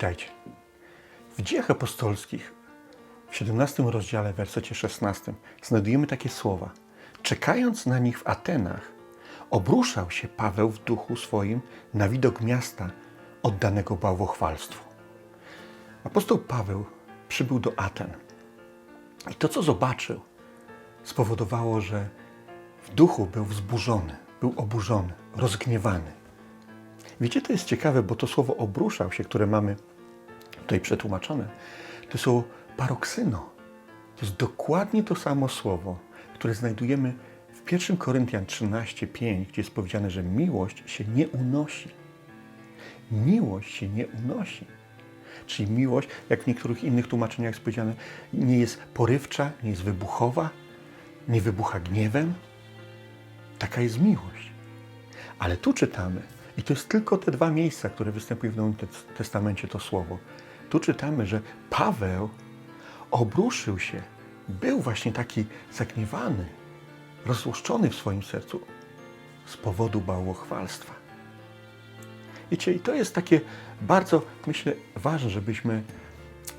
Witajcie. W dziejach apostolskich w 17 rozdziale, wersecie 16 znajdujemy takie słowa. Czekając na nich w Atenach, obruszał się Paweł w duchu swoim na widok miasta oddanego bałwochwalstwu. Apostoł Paweł przybył do Aten i to, co zobaczył, spowodowało, że w duchu był wzburzony, był oburzony, rozgniewany. Wiecie, to jest ciekawe, bo to słowo obruszał się, które mamy tutaj przetłumaczone, to słowo paroksyno. To jest dokładnie to samo słowo, które znajdujemy w 1 Koryntian 13:5, gdzie jest powiedziane, że miłość się nie unosi. Miłość się nie unosi. Czyli miłość, jak w niektórych innych tłumaczeniach jest powiedziane, nie jest porywcza, nie jest wybuchowa, nie wybucha gniewem. Taka jest miłość. Ale tu czytamy, i to jest tylko te dwa miejsca, które występują w Nowym Testamencie, to słowo. Tu czytamy, że Paweł obruszył się, był właśnie taki zagniewany, rozłuszczony w swoim sercu z powodu bałwochwalstwa. Wiecie, i to jest takie bardzo, myślę, ważne, żebyśmy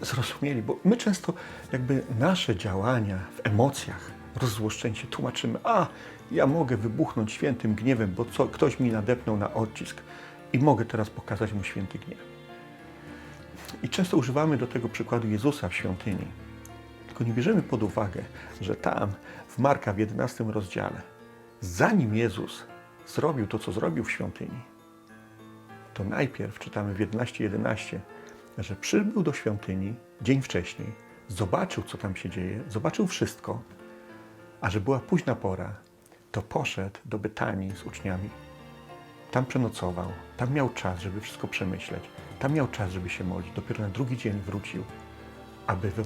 zrozumieli, bo my często jakby nasze działania w emocjach, rozzłoszczeń się tłumaczymy, a ja mogę wybuchnąć świętym gniewem, bo co, ktoś mi nadepnął na odcisk i mogę teraz pokazać mu święty gniew. I często używamy do tego przykładu Jezusa w świątyni. Tylko nie bierzemy pod uwagę, że tam, w Marka w 11 rozdziale, zanim Jezus zrobił to, co zrobił w świątyni, to najpierw czytamy w 11:11, że przybył do świątyni dzień wcześniej, zobaczył, co tam się dzieje, zobaczył wszystko, a że była późna pora, to poszedł do Betanii z uczniami. Tam przenocował, tam miał czas, żeby wszystko przemyśleć, tam miał czas, żeby się modlić. Dopiero na drugi dzień wrócił, aby wy,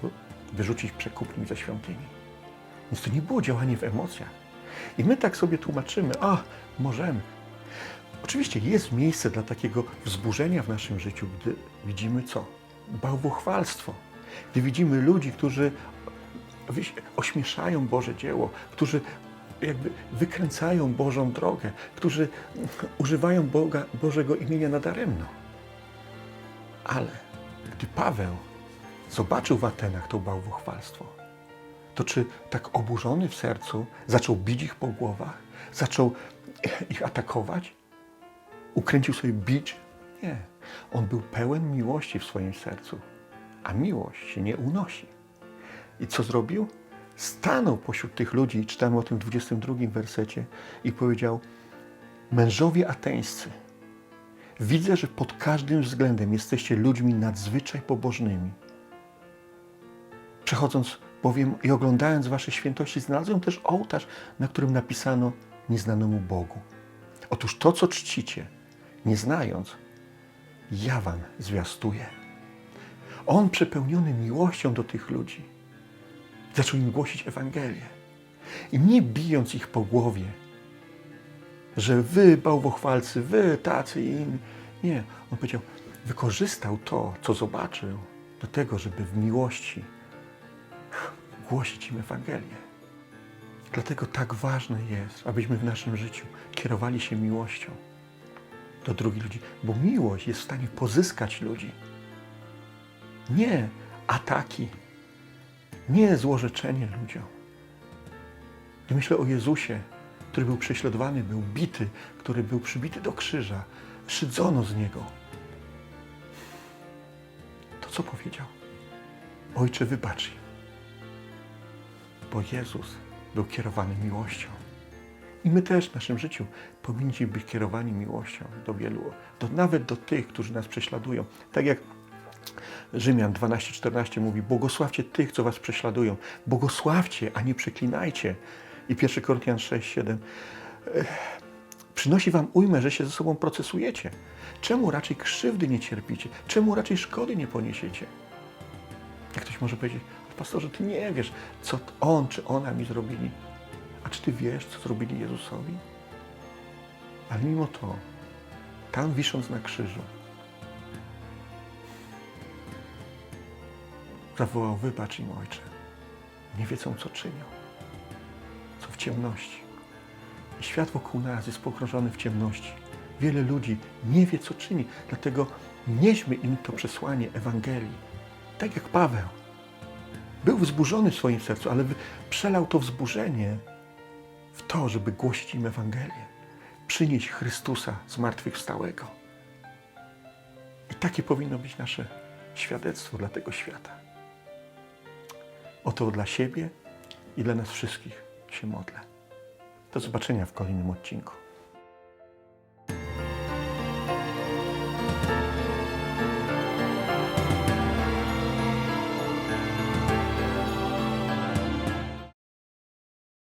wyrzucić przekupnik ze świątyni. Więc to nie było działanie w emocjach. I my tak sobie tłumaczymy, a możemy. Oczywiście jest miejsce dla takiego wzburzenia w naszym życiu, gdy widzimy co? Bałwochwalstwo. Gdy widzimy ludzi, którzy ośmieszają Boże dzieło, którzy jakby wykręcają Bożą drogę, którzy używają Boga, Bożego imienia nadaremno. Ale gdy Paweł zobaczył w Atenach to bałwochwalstwo, to czy tak oburzony w sercu zaczął bić ich po głowach, zaczął ich atakować, ukręcił sobie bicz? Nie. On był pełen miłości w swoim sercu, a miłość się nie unosi. I co zrobił? Stanął pośród tych ludzi, czytamy o tym w 22 wersecie, i powiedział: Mężowie ateńscy, widzę, że pod każdym względem jesteście ludźmi nadzwyczaj pobożnymi. Przechodząc bowiem i oglądając Wasze świętości, znalazłem też ołtarz, na którym napisano nieznanemu Bogu. Otóż to, co czcicie, nie znając, ja Wam zwiastuję. On przepełniony miłością do tych ludzi zaczął im głosić Ewangelię. I nie bijąc ich po głowie, że wy, bałwochwalcy, wy, tacy i inni. Nie, on powiedział, wykorzystał to, co zobaczył, do tego, żeby w miłości głosić im Ewangelię. Dlatego tak ważne jest, abyśmy w naszym życiu kierowali się miłością do drugich ludzi, bo miłość jest w stanie pozyskać ludzi. Nie ataki, nie złorzeczenie ludziom. I myślę o Jezusie, który był prześladowany, był bity, który był przybity do krzyża, szydzono z niego. To co powiedział? Ojcze, wybacz im. Bo Jezus był kierowany miłością. I my też w naszym życiu powinniśmy być kierowani miłością do wielu, do, nawet do tych, którzy nas prześladują. Tak jak Rzymian 12:14 mówi: Błogosławcie tych, co was prześladują. Błogosławcie, a nie przeklinajcie. I 1 Koryntian 6:7 przynosi wam ujmę, że się ze sobą procesujecie. Czemu raczej krzywdy nie cierpicie? Czemu raczej szkody nie poniesiecie? Jak ktoś może powiedzieć, pastorze, ty nie wiesz, co on czy ona mi zrobili. A czy ty wiesz, co zrobili Jezusowi? Ale mimo to, tam wisząc na krzyżu, zawołał, wybacz im, Ojcze. Nie wiedzą, co czynią. Co w ciemności. I świat wokół nas jest pogrążony w ciemności. Wiele ludzi nie wie, co czyni. Dlatego Nieśmy im to przesłanie Ewangelii. Tak jak Paweł. Był wzburzony w swoim sercu, ale przelał to wzburzenie w to, żeby głosić im Ewangelię. Przynieść Chrystusa zmartwychwstałego. I takie powinno być nasze świadectwo dla tego świata. O to dla siebie i dla nas wszystkich się modlę. Do zobaczenia w kolejnym odcinku.